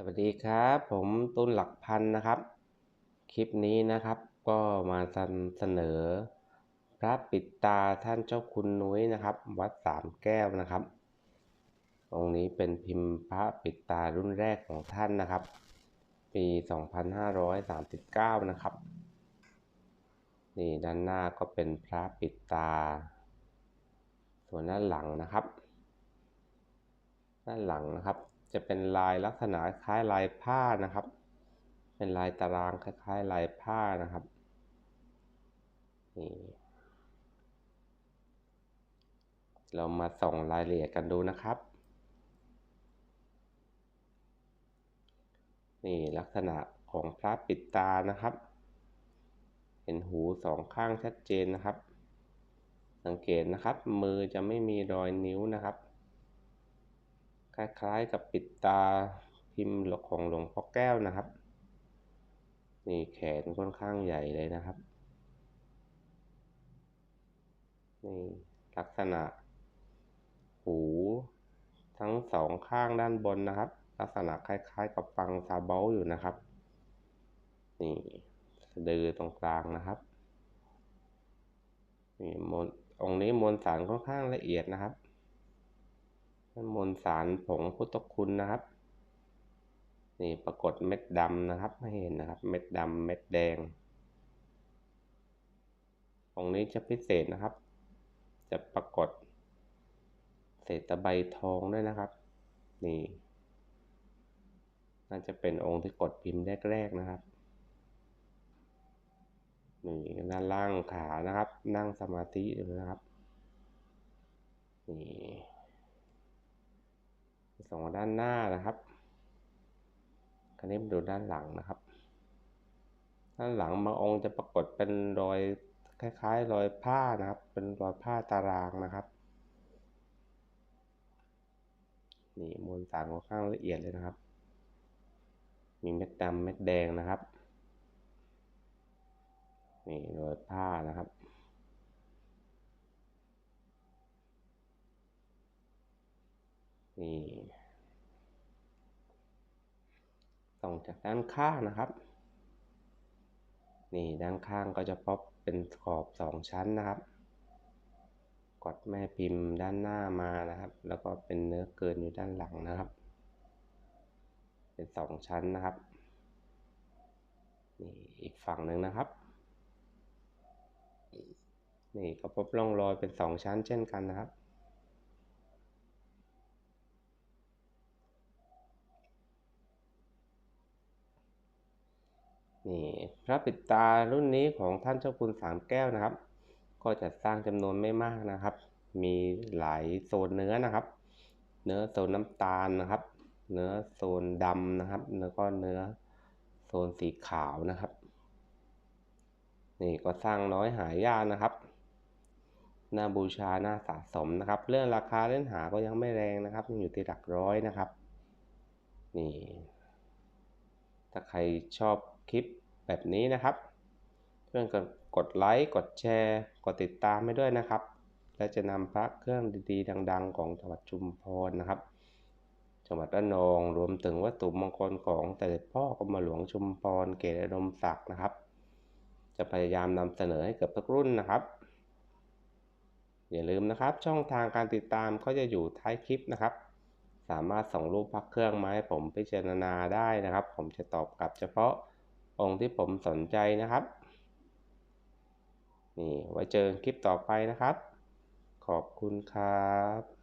สวัสดีครับ ผมตุนหลักพันนะครับ คลิปนี้นะครับก็มาเสนอ พระปิดตาท่านเจ้าคุณนุ้ยนะครับ วัดสามแก้วนะครับ องค์นี้เป็นพิมพ์พระปิดตารุ่นแรกของท่านนะครับ ปี 2539 นะครับ นี่ด้านหน้าก็เป็นพระปิดตา ส่วนด้านหลังนะครับ ด้านหลังนะครับ จะเป็นลายลักษณะคล้ายลายผ้านะครับ เป็นลายตารางคล้ายๆลายผ้านะครับนี่เรามาส่องรายละเอียดกันดูนะครับ นี่ลักษณะของพระปิดตานะครับ เห็นหูสองข้างชัดเจนนะครับ สังเกตนะครับ มือจะไม่มีรอยนิ้วนะครับ คล้ายๆกับปิดตาพิมพ์หลกของหลวงพ่อแก้วนะครับ นี่แขนค่อนข้างใหญ่เลยนะครับนี่ลักษณะ หูทั้งสองข้างด้านบนนะครับ ลักษณะคล้ายๆกับฟังซาเบลอยู่นะครับ นี่สะดือตรงกลางนะครับนี่มนองนี้มวลสารค่อนข้างละเอียดนะครับ มวลสารผงพุทธคุณนะครับ นี่ปรากฏเม็ดดำนะครับให้เห็นนะครับ เม็ดดำเม็ดแดงองค์นี้จะพิเศษนะครับ จะปรากฏเศษตะไบทองด้วยนะครับ นี่ น่าจะเป็นองค์ที่กดพิมพ์แรกๆนะครับนี่ด้านล่างขานะครับ นั่งสมาธิอยู่นะครับ นี่ สองด้านหน้านะครับคราวนี้มาดูด้านหลังนะครับ ด้านหลังบางองค์จะปรากฏเป็นรอยคล้ายๆ รอยผ้านะครับ เป็นรอยผ้าตารางนะครับ นี่มวลสารค่อนข้างละเอียดเลยนะครับ มีเม็ดดำเม็ดแดงนะครับ นี่รอยผ้านะครับ นี่ส่องจากด้านข้างนะครับ นี่ด้านข้างก็จะพบเป็นขอบสองชั้นนะครับ กดแม่พิมพ์ด้านหน้ามานะครับ แล้วก็เป็นเนื้อเกินอยู่ด้านหลังนะครับ เป็นสองชั้นนะครับ นี่อีกฝั่งหนึ่งนะครับ นี่ก็พบร่องรอยเป็นสองชั้นเช่นกันนะครับ นี่พระปิดตารุ่นนี้ของท่านเจ้าคุณสามแก้วนะครับ ก็จะสร้างจำนวนไม่มากนะครับ มีหลายโซนเนื้อนะครับ เนื้อโซนน้ำตาลนะครับ เนื้อโซนดำนะครับ แล้วก็เนื้อโซนสีขาวนะครับ นี่ก็สร้างน้อยหายากนะครับน่าบูชาน่าสะสมนะครับ เรื่องราคาเล่นหาก็ยังไม่แรงนะครับยังอยู่ที่หลักร้อยนะครับ นี่ ถ้าใครชอบ คลิปแบบนี้นะครับ เพื่อนก็กดไลค์กดแชร์ กดติดตามให้ด้วยนะครับ และจะนำพระเครื่องดีๆ ดัง ๆ ของจังหวัดชุมพรนะครับ จังหวัดระนองรวมถึงวัตถุมงคลของแต่พ่อกรมหลวงชุมพรเกศดมศักดิ์นะครับ จะพยายามนำเสนอให้เกือบทุกรุ่นนะครับ อย่าลืมนะครับ ช่องทางการติดตามก็จะอยู่ท้ายคลิปนะครับสามารถส่งรูปพักเครื่องมาให้ผมพิจารณาได้นะครับ ผมจะตอบกลับเฉพาะ องค์ที่ผมสนใจนะครับ นี่ไว้เจอคลิปต่อไปนะครับ ขอบคุณครับ